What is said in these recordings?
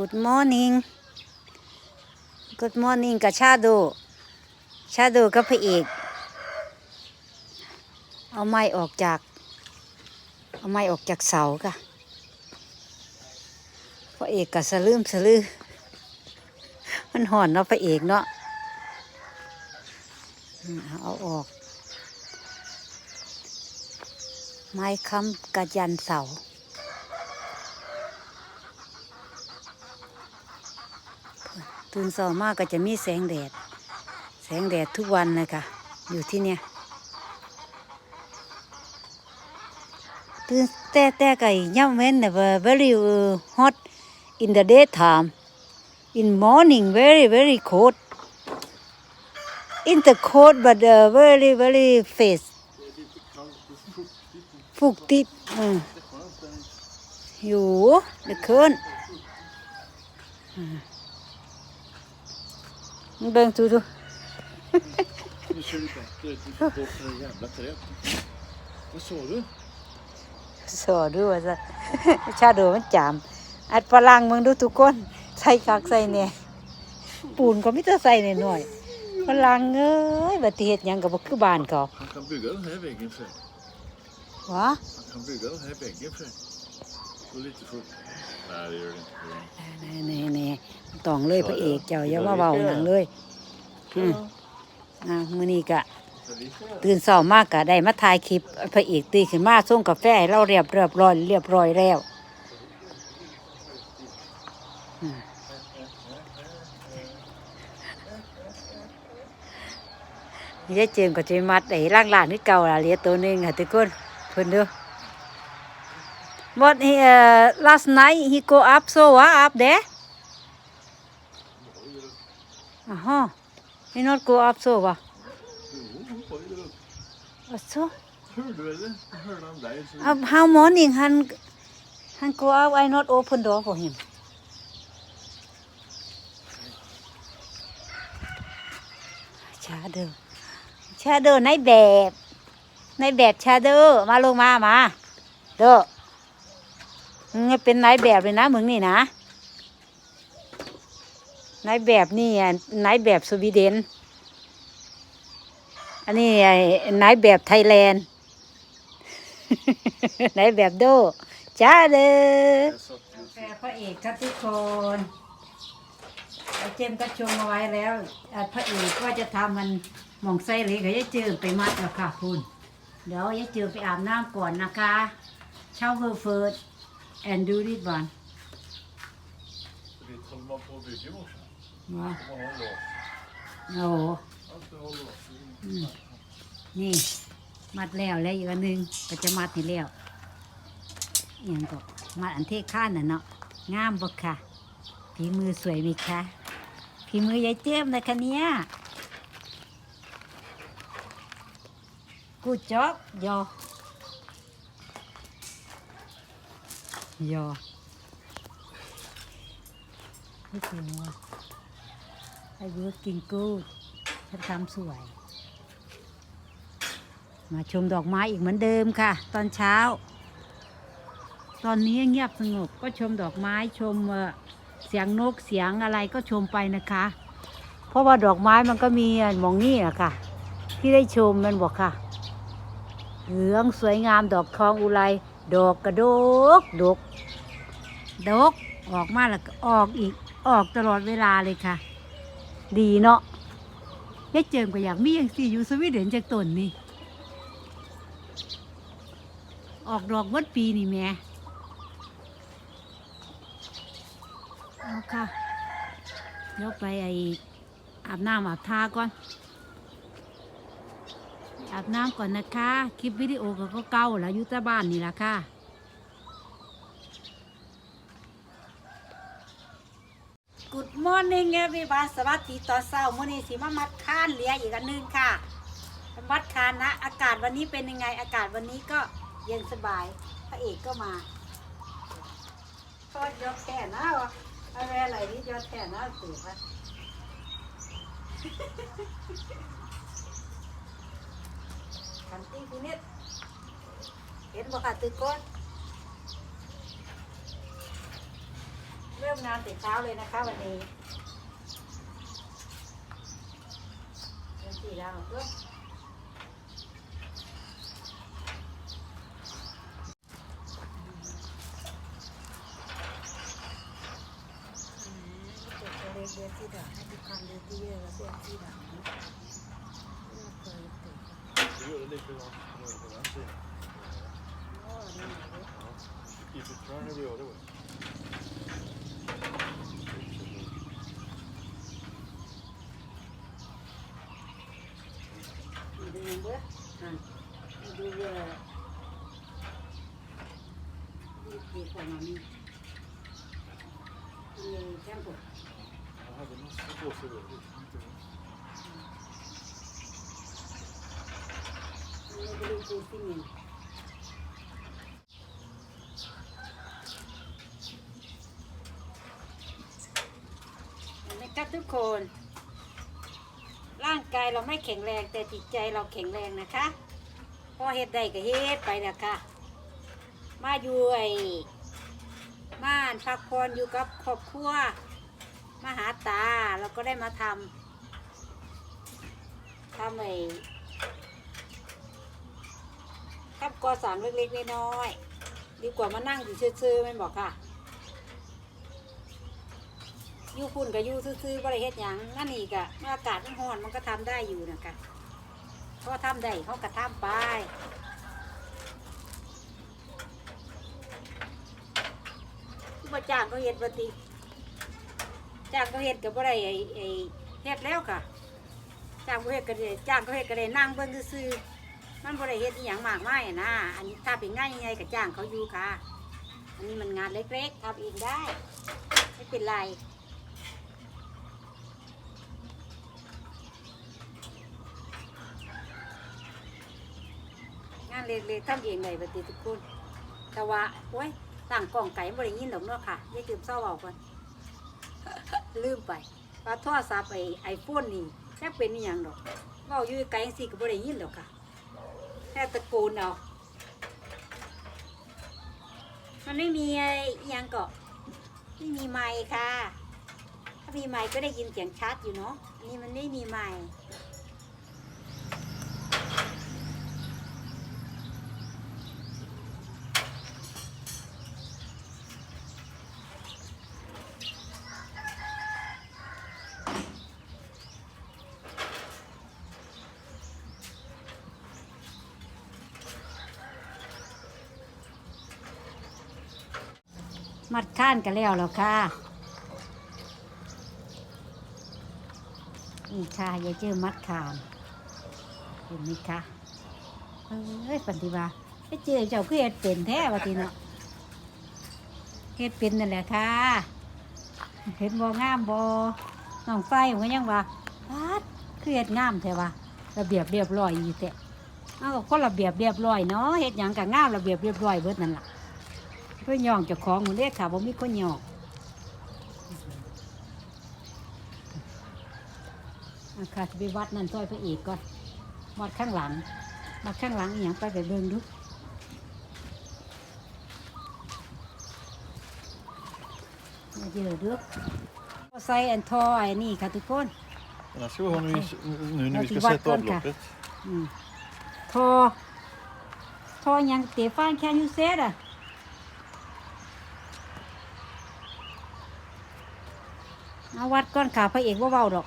Good morning Good morning กับชาโดชาโดกับพระเอก เอาไม้ออกจาก เอาไม้ออกจากเสาค่ะ พระเอกกับสลืมสลือ มันห่อนเนาะพระเอกเนาะ เอาออก ไม้ค้ำกระยันเสา ตื่นเช้ามากก็จะมีแสงแดด แสงแดดทุกวันเลยค่ะ อยู่ที่เนี่ยตื่นแต่แต่ก็ย่ำเว้นเนี่ย very hot in the daytime in morning very very cold in the cold but uh, very very face ฟุกติดอยู่เด็กคืน เบิ่งดูดู Nu kör du bättre ut på för det jävla trädet. Vad sa du? สอดูว่าซะ ชาดูมันจาม อัดพลังมึงดูทุกคน ใส่คักใส่เนี่ยปูนก็ไม่ต้องใส่เนี่ยหน่อยพลังเอ้ยบัติเหตุหยังกับบ่คือบ้านเขา Han kan bygga den här väggen för. วะ Han kan bygga den här väggen för. Gå lite fort. Nej, det gör det inte. นี่นี่นี่ต้องเลยพระเอกเจ้าอย่ามาเบาหนังเลยอืมอะมื้อนี้ก็ Så vi får ตื่นเช้ามากก็ได้มาถ่ายคลิปพระเอกตื่นขึ้นมาส่งกาแฟให้เราเรียบเรียบร้อยเรียบร้อยแล้วอืมยายเจมส์ก็จะมัดไอ้ล่างล่างๆนี่เก่าละเหลียตัวหนึงค่ะทุกคนเพิ่นเดู But he, uh, last night he go up so what up there? Uh-huh. He not go up so what? What so? Hörde du eller? Jag hörde han dig. Så... Uh, how morning han han go out I not open door for him. Shadow. Shadow ในแบบในแบบ Shadow มาลงมามาเด้อ เป็นนายแบบเลยนะมึงนี่นะนายแบบนี่อะนายแบบสวีเดน อันนี้นายแบบไทยแลนด์ไหนแบบโดจ้าเลย Jag satt กาแฟพระเอกครับทุกคนไอเจมก็ชงเอาไว้แล้วอะพระเอกว่าจะทำมันหมองไส้เหล็กให้ยายเจือไปมัดแล้วค่ะคุณเดี๋ยวยายเจือไปอาบน้ำก่อนนะคะเช้าเวอร์เฟิร์ สแอนดูดิบัน Vet håller man på att bygga i morse? ว้า Får man ha lås? โอ้โห Allt är håll lås. นี่ มัดแล้วแล้วอีกอันหนึงก็จะมัดให้แล้วอหยังก็มัดอันเทข้านน่ะเนาะงามบ่ค่ะฝีมือสวยไหมคะฝีมือยายเจมส์นะคะเนี่ยกูจอบยอ ยอไม่ถึงว่าอายุกินกูดฉันทำสวย มาชมดอกไม้อีกเหมือนเดิมค่ะ ตอนเช้า ตอนนี้เงียบสงบก็ชมดอกไม้ชมเสียงนกเสียงอะไรก็ชมไปนะคะ เพราะว่าดอกไม้มันก็มีมองนี่อะค่ะ ที่ได้ชมมันบอกค่ะ เหลืองสวยงามดอกทองอุไรดอกกระโดกดก ดก ออกมาแล้วก็ออกอีกออกตลอดเวลาเลยค่ะ ดีเนาะยายเจิมก็อยากมีอย่างสี่อยู่สวีเดนจากต้นนี่ ออกดอกวัดปีนี่แม่เอาค่ะเดี๋ยวไปไออาบน้ำอาบทาก่อน อาบน้ำก่อนนะคะ คลิปวิดีโอก็เก่าแล้วอยู่แต่บ้านนี่ละค่ะ Good morning everyone สวัสดีตอนเช้ามื้อนี้สิมามัดคานเหลียอีกอันหนึงค่ะวัดคานนะ อากาศวันนี้เป็นยังไง อากาศวันนี้ก็เย็นสบาย พระเอกก็มาก็ยอดแค่นะวะอะไรอะไรนี่ยอดแค่นะสูงวะ ขันตีคุณนิดเห็นบ่ค่ะตึกก้นเร็วมงานแต่เช้าเลยนะคะ วันนี้เดินสี่แล้วเพื่อเล็กเดือนที่ดอกให้ทุกคำเดือนที่เยอะแล้วเดือนที่ดอกนี้ไม่เคยติด Du gör det likadant på på den sidan. โอ้นี่นะเว้ย Ja. Keep it trying every other way. ดูเว้ยอะดูเว้ นี่คือของมันนี่นี่แคมป์ Jag hade massa påsar då. det är inte bra. นี่ก็ดูดูสิเนี่ยเห็นไหมครับทุกคน ร่างกายเราไม่แข็งแรงแต่จิตใจเราแข็งแรงนะคะพอเฮ็ดได้ก็เฮ็ดไปแล้วค่ะมาอยู่ไอ้ม่านพักผ่อนอยู่กับครอบครัวมาหาตาเราก็ได้มาทำทำไอ้ ทำก่อสร้างเล็กๆน้อยๆดีกว่ามานั่งอยู่ซื่อๆแม่บอกค่ะยู่พุ่นกับยู่ซื่อๆบริเฮ็ดหยังนั่นนี่กะเมื่ออากาศมันร้อนมันก็ทำได้อยู่นะคะเขาทำได้เขาก็ทำไปบ่จ้างเขาเฮ็ดบ่ติจ้างเขาเฮ็ดก็บ่ได้ไอ้ไอ้เฮ็ดแล้วค่ะจ้างเขาเฮ็ดก็ได้จ้างเขาเฮ็ดก็ได้นั่งเบิ่งซื่อๆ มันบ่ได้เฮ็ดอีหยังมากมายอะนะ อันนี้ถ้าเป็นงานใหญ่ๆก็จ้างเขาอยู่ค่ะ อันนี้มันงานเล็กๆทำเองได้ ไม่เป็นไรงานเล็กๆทำเองเลยปฏิทุกคนแต่ว่าโอ้ยต่างกล่องไก่บริยินดอกเนาะค่ะยายลืมเศร้าเอาก่อนลืมไปว่าโทรศัพท์ไอไอโฟนนี่แค่เป็นนี่ยังดอกเว่าอยู่ไกลสิก็บริยินดอกค่ะ แค่ตะโกนเอามันไม่มีไอ้ยังเกาะไม่มีไมค์ค่ะ ถ้ามีไมค์ก็ได้ยินเสียงชัดอยู่เนาะ อันนี้มันไม่มีไม มัดข้านกันแล้วแล้วค่ะนี่ค่ะยายเจอมัดขามเห็นไหมคะเอ้ยปฏิบัติไปเจอเจ้าคือเฮ็ดเป็นแท้วะทีเนาะเฮ็ดเป็นนั่นแหละค่ะ เห็นบ่งามบ่น้องไฟมันก็ยังว่าปัดคือเฮ็ดงามแท้วะระเบียบเรียบร้อยอยู่แต่เอาก็ระเบียบเรียบร้อยเนาะเฮ็ดหยังก็งามระเบียบเรียบร้อยเบิดนั่นแหละ เพื่อย่องเจ้าของหมดเลยค่ะบ่มีคนย่องอาค่ะจะไปวัดนั่นซอยพระเอกก่อนวัดข้างหลังวัดข้างหลังอหย่างไปไปเบิ่งดูมาเจอเดูใส่อันทอไอ้นี่ค่ะทุกคน Den här ska vi ha nu, vi- nu när vi ska Jag sätta tillbaka. avloppet. อืมทอ ทอหยังเตฟานแคนยูเซดอะ เอาวัดก้อนขาพระเอกว่าเบาดอก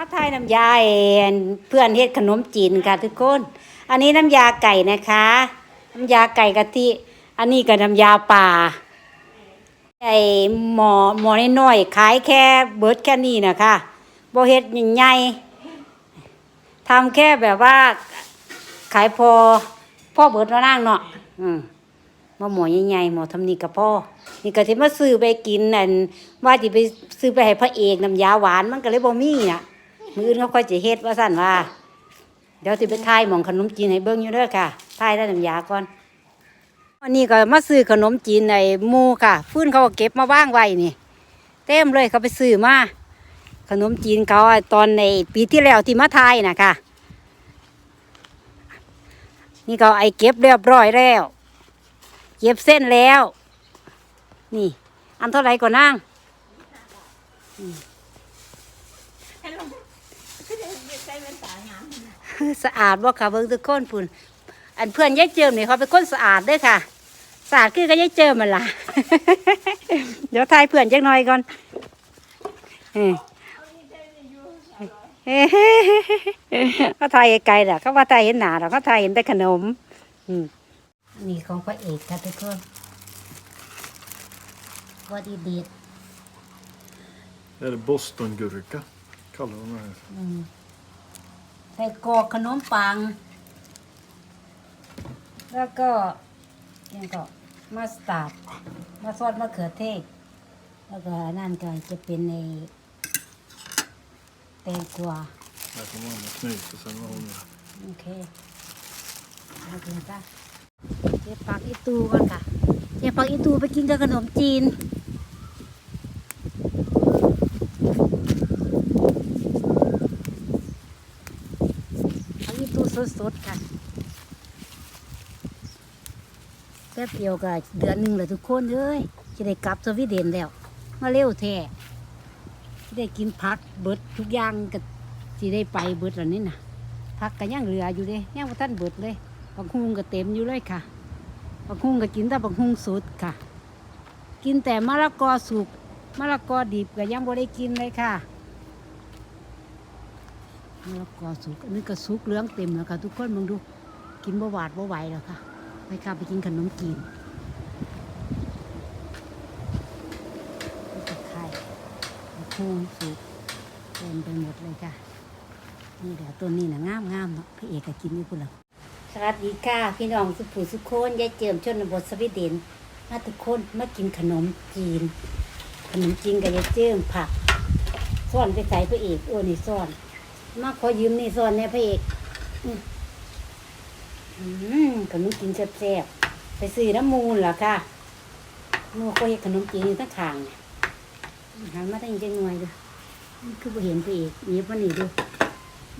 มาทายน้ำยาเอนเพื่อนเฮ็ดขนมจีนค่ะทุกคน อันนี้น้ำยาไก่นะคะ น้ำยาไก่กะทิ อันนี้ก็น้ำยาป่าไอหมอหมอน้อยๆขายแค่เบิร์ดแค่นี้นะคะโบเฮ็ดใหญ่ทำแค่แบบว่า ขายพอพ่อเบิดแล้วนั่งเนาะอืมมาหมอใหญ่ๆหมอทำนี่กับพ่อ นี่ก็ที่มาซื้อไปกินนั่นว่าจะไปซื้อไปให้พระเอกน้ำยาหวานมันก็เลยบ่มีอะ มืออื่นเขาค่อยจะเฮ็ดว่าสั่นว่า เดี๋ยวสิไปทายหมองขนมจีนให้เบิ่งอยู่เด้อค่ะทายได้น้ำยาก่อนอันนี้ก็มาซื้อขนมจีนในหมูค่ะ ฟื้นเขาก็เก็บมาว่างไว้นี่ เต็มเลยเขาไปซื้อมาขนมจีนเขาตอนในปีที่แล้วที่มาทายนะค่ะ นี่ก็ไอเก็บเรียบร้อยแล้ว เก็บเส้นแล้ว นี่ อันเท่าไหร่ก่อนนั่งอืม สะอาดบ่ค่ะเบิ่งทุกคนพุ่นอันเพื่อนยายเจิมนี่เขาเป็นคนสะอาดเด้วยค่ะสะอาดคือก็ยายเจิมมันล่ะ เดี๋ยวทายเพื่อนจักหน่อยก่อนเออเขาทายไกลๆแหละเขาว่าทายเห็นหนาหรอกเขาทายเห็นแต่ขนมอืมนี่ของพระเอกค่ะทุกคนวัดีเด็ด Det är bostongurka. Kallar de det här. อืม ใส่กรอกขนมปัง แล้วก็ยังก็มัสตาร์ดมาซอสมะเขือเทศ แล้วก็นั่นก็จะเป็นในแตงกวา Här kommer Anna Knut och sen var hon med. โอเคเอากินจ้ะเจ๊ปักอีตูก่อนค่ะเจ๊ปักอีตูไปกินกับขนมจีน ปักอีตู สดๆค่ะแป๊บเดียวก็เดือนหนึ่งเลยทุกคนเลยจะได้กลับสวีเดนแล้ว มาเร็วแท้สิได้กินพักเบิดทุกอย่างก็สิได้ไปเบิดแล้วนี่นะผักก็ยังเหลืออยู่เด้ยังบ่ทันเบิดเลยบักฮุงก็เต็มอยู่เลยค่ะบักฮุงก็กินแต่บักฮุงสดค่ะ กินแต่มะละกอสุกมะละกอดิบก็ยังบ่ได้กินเลยค่ะ มะละกอสุกอันนี้ก็สุกเหลืองเต็มแล้วค่ะทุกคนมองดูกินบ่หวาดบ่ไหวแล้วค่ะไปค่ะไปกินขนมจีนนี่ก็ไข่บักฮุงสุกเต็มไปหมดเลยค่ะนี่เดี๋ยวตัวนี้นะงามงามเนาะพี่เอกก็กินอยู่พุ่นละสวัสดีค่ะพี่น้องสุภูสุโคนยายเจิมชนบทสวีเดนมาทุกคนมากินขนมจีน ขนมจีนกับยายเจิมผักซ่อนไปใส่พระเอกโอ้นี่ซ่อน มาขอยืมนี่ซ่อนเนี่ยพระเอกอืมขนมจีนแซ่บๆไปซื้อน้ำมูลเหรอค่ะนูก็เห็นขนมจีนอยู่ตั้งขางเนี่ยหันมาตั้งจังหน่วยดูนี่คือเห็นพระเอกหยิบมานี่ดู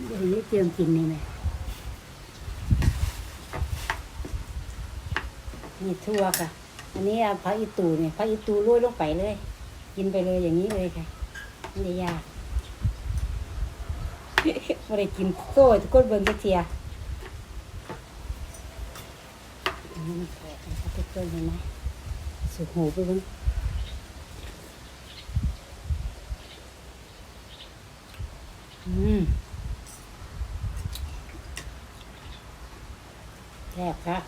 เดี๋ยวนี้เตรียมกินนี่ไหมนี่ทั่วค่ะ อันนี้เอาผักอีตูเนี่ยผักอีตูโรยลงไปเลย กินไปเลยอย่างนี้เลยค่ะไม่ได้ยาก ไม่ได้กินโซ่ทุกคนเบิ่งจักเทียอันนี้มันแปลกนะครับทุกคนเห็นไหมสุกหูไปเบิ่งอืมแซ่บครับ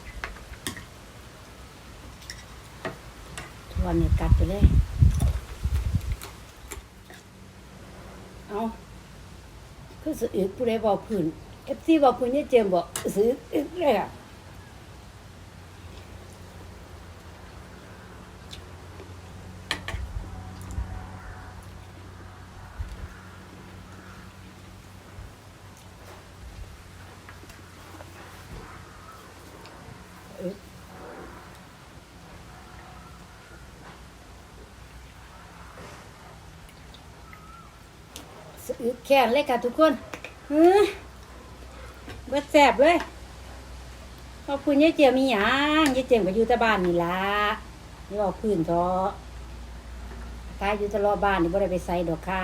ทวนเนี่ยกัดไปเลย เอา คือสือึกผู้ใดบอกพื้นเอฟซีบอกพื้นเนี่ยเจมบอกสืออึกเลยอะ อึแค่นเลยค่ะทุกคนเฮ้ยเบิดแสบเลยขอบคุณยายเจียมีหยังยายเจียมก็อยู่แต่บ้านนี่ละนี่บอกพื้นทอตายอยู่แตลอดบ้านนี่บ่ได้ไปใส่ดอกค่ะ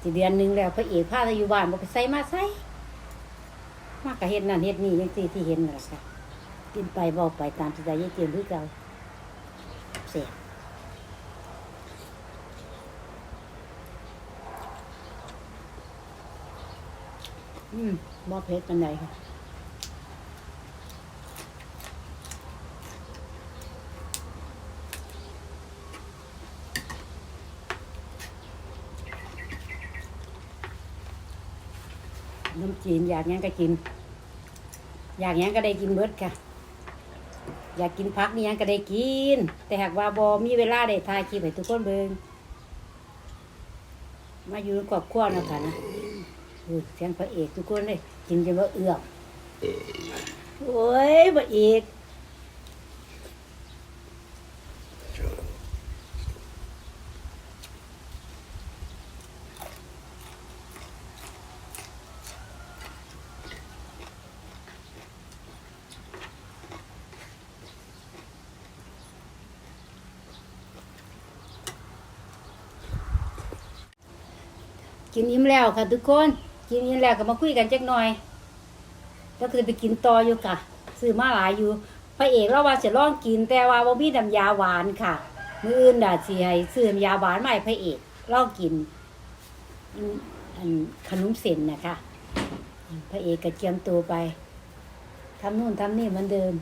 สิเดือนหนึงแล้วพระเอกพาไปอยู่บ้านบ่ไปใส่มาใส่มากกะเฮ็ดนั่นเฮ็ดนี่จังซี่ที่เห็นนั่นแหละค่ะกินไปเบาไปตามสไตล์ยายเจียมคือเก่าเสีย อืมบ่เผ็ดปานใดค่ะน้ำจีนอยากหยังก็กิน อยากหยังก็ได้กินเบิดค่ะ อยากกินพักนี่ยังก็ได้กิน แต่หากว่าบอมีเวลาได้ทายคลิปให้ทุกคนเบิงมาอยู่ในครอบครัวนะคะนะ ดูเสียงพระเอกทุกคนเลยกินจนว่าเอือกโอ้ยพระเอกกินอิ่มแล้วค่ะทุกคน กินอิ่มแล้วก็มาคุยกันจักหน่อยแล้วก็จะไปกินต่ออยู่ค่ะซื้อมาหลายอยู่พระเอกเราว่าจะลองกินแต่ว่าบ่มีน้ำยาหวานค่ะ มื้ออื่นดาสิให้ซื้อน้ำยาหวานมาให้พระเอกลองกินอันอันขนมเส้นนะคะ พระเอกก็เจียมตัวไปทำนู่นทำนี่เหมือนเดิม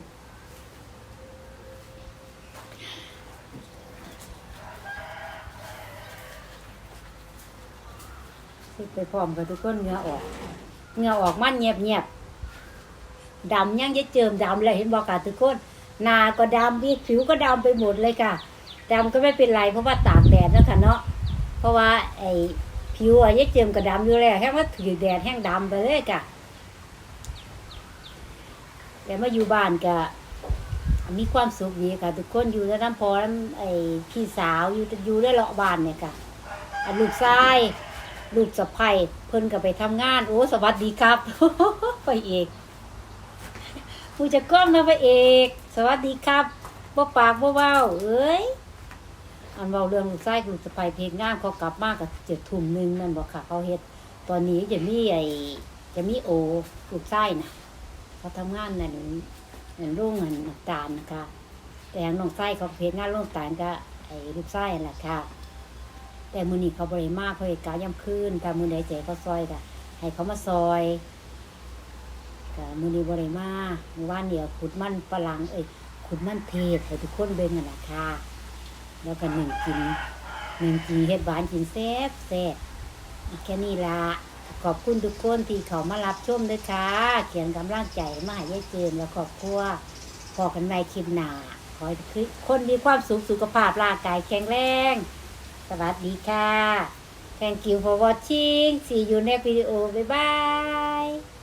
สิไปพร้อมกับทุกคนเงือออกเงือออกมันเงียบเงียบดำยังจะเจิมดำเลยเห็นบอกค่ะทุกคนนาก็ดำพี่ผิวก็ดำไปหมดเลยค่ะดำก็ไม่เป็นไรเพราะว่าตากแดดแล้วค่ะเนาะเพราะว่าไอ้ผิวอะยะเจิมก็ดำอยู่แล้วแห้งว่าถือแดดแห้งดำไปเลยค่ะแต่มาอยู่บ้านก็มีความสุขดีค่ะ ทุกคนอยู่แล้วน้ำพอน้ำไอ้พี่สาวอยู่อยู่ได้เลาะบ้านเนี่ยค่ะลูกชาย ลูกสะใภ้เพิ่นก็ไปทำงาน โอ้สวัสดีครับพระเอกผู้จะกล้องนะพระเอก สวัสดีครับบ่ปากบ่เว้าเอ้ยอันเว้าเรื่องลูกชายลูกสะใภ้เพลงงานเขากลับมาก็เจ็ดทุ่มหนึงนั่นบ่ค่ะเขาเฮ็ดตอนนี้จะมีไอจะมีโอลูกชายน่ะเขาทำงานนั่นนั่นโรงงานน้ำตาลนะคะ แต่น้องไส้เขาเพลงงานโรงน้ำตาลก็ไอ้ลูกไส้แหละค่ะ แต่มือนี้เขาบริมากเขาเหตุกาย่ำคืนแต่มือใดใจเขาซอยกะให้เขามาซอยกะมือนี้บริมามือว่านเดียวขุดมันฝรั่งเอ้ยขุดมันเทศให้ทุกคนเบิ่งกันนะค่ะแล้วก็หนึ่งกินหนึ่งกินเฮ็ดหวานกินแซ่บแซ่บแค่นี้ละขอบคุณทุกคนที่เขามารับชมด้วยค่ะ เขียนกำลังใจมาให้ยายเจมและครอบครัวพอกันในคลิปหน้าขอให้คนมีความสุขสุขภาพร่างกายแข็งแรง สวัสดีค่ะ Thank you for watching see you next video bye bye